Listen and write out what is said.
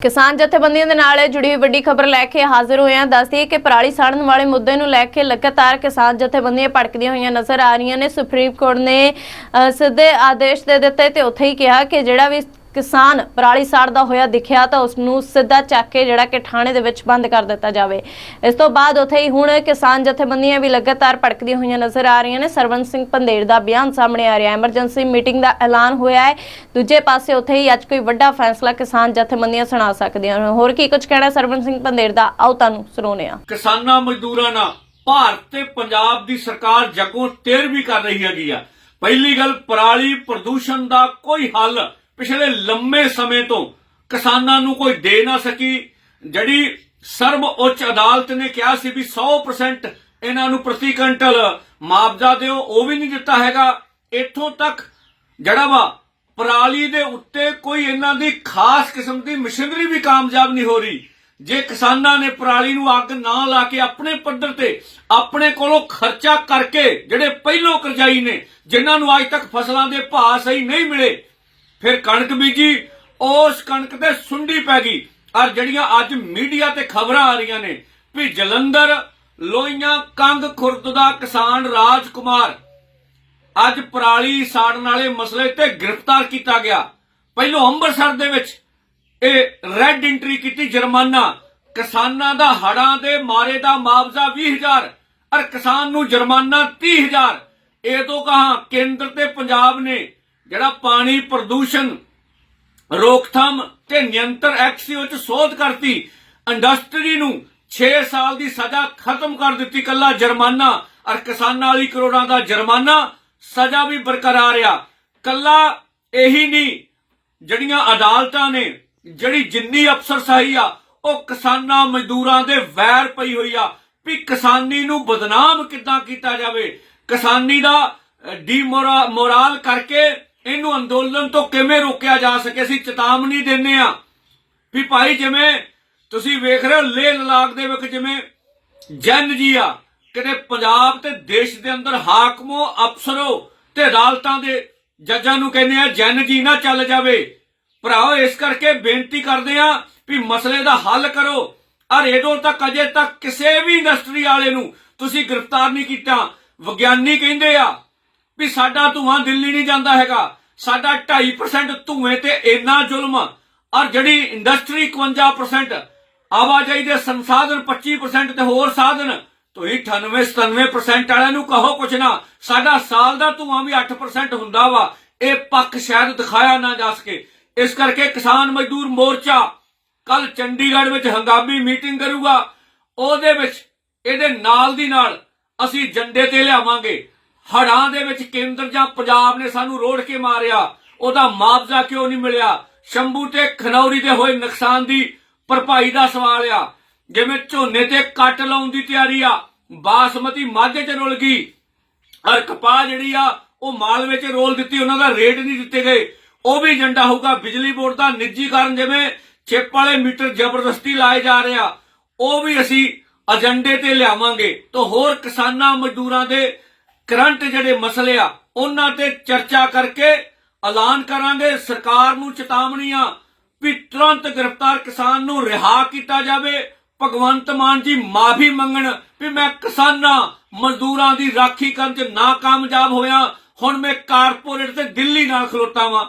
ਕਿਸਾਨ ਜਥੇਬੰਦੀਆਂ ਦੇ ਨਾਲ ਜੁੜੀ ਹੋਈ ਵੱਡੀ ਖਬਰ ਲੈ ਕੇ ਹਾਜ਼ਰ ਹੋਏ ਹਾਂ। ਦੱਸਦੀ ਕਿ ਪਰਾਲੀ ਸਾੜਨ ਵਾਲੇ ਮੁੱਦੇ ਨੂੰ ਲੈ ਕੇ ਲਗਾਤਾਰ ਕਿਸਾਨ ਜਥੇਬੰਦੀਆਂ ਭੜਕਦੀਆਂ ਹੋਈਆਂ ਨਜ਼ਰ ਆ ਰਹੀਆਂ ਨੇ। ਸੁਪਰੀਮ ਕੋਰਟ ਨੇ ਸਿੱਧੇ ਆਦੇਸ਼ ਦੇ ਦਿੱਤੇ ਤੇ ਉੱਥੇ ਹੀ ਕਿਹਾ ਕਿ ਜਿਹੜਾ ਵੀ ਕਿਸਾਨ ਪਰਾਲੀ ਸਾੜਦਾ ਹੋਇਆ ਦਿਖਿਆ ਤਾਂ ਉਸ ਨੂੰ ਸਿੱਧਾ ਚੱਕ ਕੇ ਜਿਹੜਾ ਕਿ ਥਾਣੇ ਦੇ ਵਿੱਚ ਬੰਦ ਕਰ ਦਿੱਤਾ ਜਾਵੇ। ਇਸ ਤੋਂ ਬਾਅਦ ਉੱਥੇ ਹੀ ਹੁਣ ਕਿਸਾਨ ਜਥੇਬੰਦੀਆਂ ਵੀ ਲਗਾਤਾਰ ਭੜਕਦੀਆਂ ਹੋਈਆਂ ਨਜ਼ਰ ਆ ਰਹੀਆਂ ਨੇ। ਸਰਵਨ ਸਿੰਘ ਪੰਦੇੜ ਦਾ ਬਿਆਨ ਸਾਹਮਣੇ ਆ ਰਿਹਾ ਹੈ। ਐਮਰਜੈਂਸੀ ਮੀਟਿੰਗ ਦਾ ਐਲਾਨ ਹੋਇਆ ਹੈ। ਦੂਜੇ ਪਾਸੇ ਉੱਥੇ ਹੀ ਅੱਜ ਕੋਈ ਵੱਡਾ ਫੈਸਲਾ ਕਿਸਾਨ ਜਥੇਬੰਦੀਆਂ ਸੁਣਾ ਸਕਦੀਆਂ ਹਨ। ਹੋਰ ਕੀ ਕੁਝ ਕਹਿਣਾ ਸਰਵਨ ਸਿੰਘ ਪੰਦੇੜ ਦਾ ਆਓ ਤੁਹਾਨੂੰ ਸੁਣਾਉਂਦੇ ਹਾਂ। ਕਿਸਾਨਾਂ ਮਜ਼ਦੂਰਾਂ ਨਾਲ ਭਾਰਤ ਤੇ ਪੰਜਾਬ ਦੀ ਸਰਕਾਰ ਜਗੋਂ ਤੇਰ ਵੀ ਕਰ ਰਹੀ ਹੈਗੀ ਆ। ਪਹਿਲੀ ਗੱਲ, ਪਰਾਲੀ ਪ੍ਰਦੂਸ਼ਣ ਦਾ ਕੋਈ ਹੱਲ ਪਿਛਲੇ ਲੰਮੇ ਸਮੇਂ ਤੋਂ ਕਿਸਾਨਾਂ ਨੂੰ ਕੋਈ ਦੇ ਨਾ ਸਕੀ। ਜਿਹੜੀ ਸਰਵ ਉੱਚ ਅਦਾਲਤ ਨੇ ਕਿਹਾ ਸੀ ਵੀ 100% ਇਹਨਾਂ ਨੂੰ ਪ੍ਰਤੀ ਕੁਇੰਟਲ ਮੁਆਵਜ਼ਾ ਦਿਓ, ਉਹ ਵੀ ਨਹੀਂ ਦਿੱਤਾ ਹੈਗਾ। ਇੱਥੋਂ ਤੱਕ ਜਿਹੜਾ ਵਾ ਪਰਾਲੀ ਦੇ ਉੱਤੇ ਕੋਈ ਇਹਨਾਂ ਦੀ ਖਾਸ ਕਿਸਮ ਦੀ ਮਸ਼ੀਨਰੀ ਵੀ ਕਾਮਯਾਬ ਨਹੀਂ ਹੋ ਰਹੀ। ਜੇ ਕਿਸਾਨਾਂ ਨੇ ਪਰਾਲੀ ਨੂੰ ਅੱਗ ਨਾ ਲਾ ਕੇ ਆਪਣੇ ਪੱਧਰ ਤੇ ਆਪਣੇ ਕੋਲੋਂ ਖਰਚਾ ਕਰਕੇ ਜਿਹੜੇ ਪਹਿਲੋਂ ਕਰਜ਼ਾਈ ਨੇ, ਜਿਨ੍ਹਾਂ ਨੂੰ ਅੱਜ ਤੱਕ ਫਸਲਾਂ ਦੇ ਭਾਅ ਸਹੀ ਨਹੀਂ ਮਿਲੇ ਫਿਰ ਕਣਕ ਬੀਜੀ, ਉਸ ਕਣਕ ਤੇ ਸੁੰਡੀ ਪੈ ਗਈ। ਔਰ ਜਿਹੜੀਆਂ ਅੱਜ ਮੀਡੀਆ ਤੇ ਖਬਰਾਂ ਆ ਰਹੀਆਂ ਨੇ, ਵੀ ਜਲੰਧਰ, ਲੋਹੀਆਂ, ਕੰਗ ਖੁਰਦ ਦਾ ਕਿਸਾਨ ਰਾਜਕੁਮਾਰ, ਅੱਜ ਪਰਾਲੀ ਸਾੜਨ ਵਾਲੇ ਮਸਲੇ ਤੇ ਗ੍ਰਿਫਤਾਰ ਕੀਤਾ ਗਿਆ। ਪਹਿਲੋਂ ਅੰਮ੍ਰਿਤਸਰ ਦੇ ਵਿੱਚ ਇਹ ਰੈੱਡ ਐਂਟਰੀ ਕੀਤੀ ਜੁਰਮਾਨਾ। ਕਿਸਾਨਾਂ ਦਾ ਹੜਾਂ ਦੇ ਮਾਰੇ ਦਾ ਮੁਆਵਜ਼ਾ 20000 ਔਰ ਕਿਸਾਨ ਨੂੰ ਜੁਰਮਾਨਾ 30000 ਇਹ ਤੋਂ ਕਹਾ ਕੇਂਦਰ ਤੇ ਪੰਜਾਬ ਨੇ ਜਿਹੜਾ ਪਾਣੀ ਪ੍ਰਦੂਸ਼ਣ, ਰੋਕਥਾਮ ਤੇ ਨਿਯੰਤਰ ਐਕਟ ਸੀ ਉਹ ਚ ਸੋਧ ਕਰਤੀ, ਇੰਡਸਟਰੀ ਨੂੰ 6 ਸਾਲ ਦੀ ਸਜ਼ਾ ਖਤਮ ਕਰ ਦਿੱਤੀ ਕੱਲਾ ਜੁਰਮਾਨਾ, ਔਰ ਕਿਸਾਨਾਂ ਵਾਲੀ ਕਰੋੜਾਂ ਦਾ ਜੁਰਮਾਨਾ, ਸਜ਼ਾ ਵੀ ਬਰਕਰਾਰ ਆ। ਕੱਲਾ ਇਹੀ ਨਹੀਂ, ਜਿਹੜੀਆਂ ਅਦਾਲਤਾਂ ਨੇ, ਜਿਹੜੀ ਜਿੰਨੀ ਅਫਸਰਸ਼ਾਹੀ ਆ, ਉਹ ਕਿਸਾਨਾਂ ਮਜ਼ਦੂਰਾਂ ਦੇ ਵੈਰ ਪਈ ਹੋਈ ਆ, ਵੀ ਕਿਸਾਨੀ ਨੂੰ ਬਦਨਾਮ ਕਿੱਦਾਂ ਕੀਤਾ ਜਾਵੇ। ਕਿਸਾਨੀ ਦਾ ਡੀਮੋਰਾ, ਮੋਰਾਲ ਕਰਕੇ ਇਹਨੂੰ ਅੰਦੋਲਨ ਤੋਂ ਕਿਵੇਂ ਰੋਕਿਆ ਜਾ ਸਕੇ? ਅਸੀਂ ਚੇਤਾਵਨੀ ਦਿੰਨੇ ਆ ਵੀ ਭਾਈ ਜਿਵੇਂ ਤੁਸੀਂ ਵੇਖ ਰਹੇ ਹੋ, ਲੇਹ ਲਦਾਖ ਦੇ ਵਿੱਚ ਜਿਵੇਂ ਜਨ ਜੀ ਆ, ਕਿਤੇ ਪੰਜਾਬ ਤੇ ਦੇਸ਼ ਦੇ ਅੰਦਰ ਹਾਕਮੋ, ਅਫਸਰੋ ਤੇ ਅਦਾਲਤਾਂ ਦੇ ਜੱਜਾਂ ਨੂੰ ਕਹਿੰਦੇ ਆ, ਜਨ ਜੀ ਨਾ ਚੱਲ ਜਾਵੇ। ਭਰਾਓ, ਇਸ ਕਰਕੇ ਬੇਨਤੀ ਕਰਦੇ ਆ ਵੀ ਮਸਲੇ ਦਾ ਹੱਲ ਕਰੋ। ਔਰ ਇਹਦੋਂ ਤੱਕ ਅਜੇ ਤੱਕ ਕਿਸੇ ਵੀ ਇੰਡਸਟਰੀ ਵਾਲੇ ਨੂੰ ਤੁਸੀਂ ਗ੍ਰਿਫਤਾਰ ਨਹੀਂ ਕੀਤਾ। ਵਿਗਿਆਨੀ ਕਹਿੰਦੇ ਆ ਵੀ ਸਾਡਾ ਧੂਆਂ ਦਿੱਲੀ ਨਹੀਂ ਜਾਂਦਾ ਹੈਗਾ। ਸਾਡਾ 2.5% ਧੂਏ ਤੇ ਇੰਨਾ ਜ਼ੁਲਮ। ਔਰ ਜਿਹੜੀ ਇੰਡਸਟਰੀ 51% ਆਵਾਜਾਈ ਦੇ ਸੰਸਾਧਨ 25% ਤੇ ਹੋਰ ਸਾਧਨ, ਤੁਸੀਂ 98 97% ਵਾਲਿਆਂ ਨੂੰ ਕਹੋ ਕੁਛ ਨਾ। ਸਾਡਾ ਸਾਲ ਦਾ ਧੂਆਂ ਵੀ 8% ਹੁੰਦਾ ਵਾ। ਇਹ ਪੱਖ ਸ਼ਾਇਦ ਦਿਖਾਇਆ ਨਾ ਜਾ ਸਕੇ। ਇਸ ਕਰਕੇ ਕਿਸਾਨ ਮਜ਼ਦੂਰ ਮੋਰਚਾ ਕੱਲ ਚੰਡੀਗੜ੍ਹ ਵਿੱਚ ਹੰਗਾਮੀ ਮੀਟਿੰਗ ਕਰੂਗਾ। ਉਹਦੇ ਵਿੱਚ, ਇਹਦੇ ਨਾਲ ਦੀ ਨਾਲ ਅਸੀਂ ਜੰਡੇ ਤੇ ਲਿਆਵਾਂਗੇ। ਹੜਾਂ ਦੇ ਵਿੱਚ ਕੇਂਦਰ ਜਾਂ ਪੰਜਾਬ ਨੇ ਸਾਨੂੰ ਰੋੜ ਕੇ ਮਾਰਿਆ। ਉਹਦਾ ਮੁਆਵਜ਼ਾ ਕਿਉਂ ਨਹੀਂ ਮਿਲਿਆ? ਸ਼ੰਭੂ ਤੇ ਖਨੌਰੀ ਦੇ ਹੋਏ ਨੁਕਸਾਨ ਦੀ ਭਰਪਾਈ ਦਾ ਸਵਾਲ ਆ। ਜਿਵੇਂ ਝੋਨੇ ਤੇ ਕੱਟ ਲਾਉਣ ਦੀ ਤਿਆਰੀ ਆ, ਬਾਸਮਤੀ ਮਾਝੇ ਚ ਰੁਲ ਗਈ। ਔਰ ਕਪਾਹ ਜਿਹੜੀ ਆ, ਉਹ ਮਾਲਵੇ ਚ ਰੋਲ ਦਿੱਤੀ, ਉਹਨਾਂ ਦਾ ਰੇਟ ਨਹੀਂ ਦਿੱਤੇ ਗਏ। ਉਹ ਵੀ ਏਜੰਡਾ ਹੋਊਗਾ। ਬਿਜਲੀ ਬੋਰਡ ਦਾ ਨਿੱਜੀਕਰਨ ਜਿਵੇਂ ਚਿੱਪ ਵਾਲੇ ਮੀਟਰ ਜ਼ਬਰਦਸਤੀ ਲਾਏ ਜਾ ਰਿਹਾ ਉਹ ਵੀ ਅਸੀਂ ਏਜੰਡੇ ਤੇ ਲਿਆਵਾਂਗੇ। ਤੋਂ ਹੋਰ ਕਿਸਾਨਾਂ, ਮਜ਼ਦੂਰਾਂ ਦੇ ਕਰੰਟ ਜਿਹੜੇ ਮਸਲੇ ਆ, ਉਹਨਾਂ ਤੇ ਚਰਚਾ ਕਰਕੇ ਐਲਾਨ ਕਰਾਂਗੇ। ਸਰਕਾਰ ਨੂੰ ਚੇਤਾਵਨੀਆਂ ਵੀ ਤੁਰੰਤ ਗ੍ਰਿਫਤਾਰ ਕਿਸਾਨ ਨੂੰ ਰਿਹਾ ਕੀਤਾ ਜਾਵੇ। ਭਗਵੰਤ ਮਾਨ ਜੀ ਮਾਫੀ ਮੰਗਣ ਵੀ ਮੈਂ ਕਿਸਾਨਾਂ ਮਜ਼ਦੂਰਾਂ ਦੀ ਰਾਖੀ ਕਰਨ ਚ ਨਾਕਾਮਯਾਬ ਹੋਇਆ। ਹੁਣ ਮੈਂ ਕਾਰਪੋਰੇਟ ਤੇ ਦਿੱਲੀ ਨਾਲ ਖਲੋਤਾ ਵਾਂ।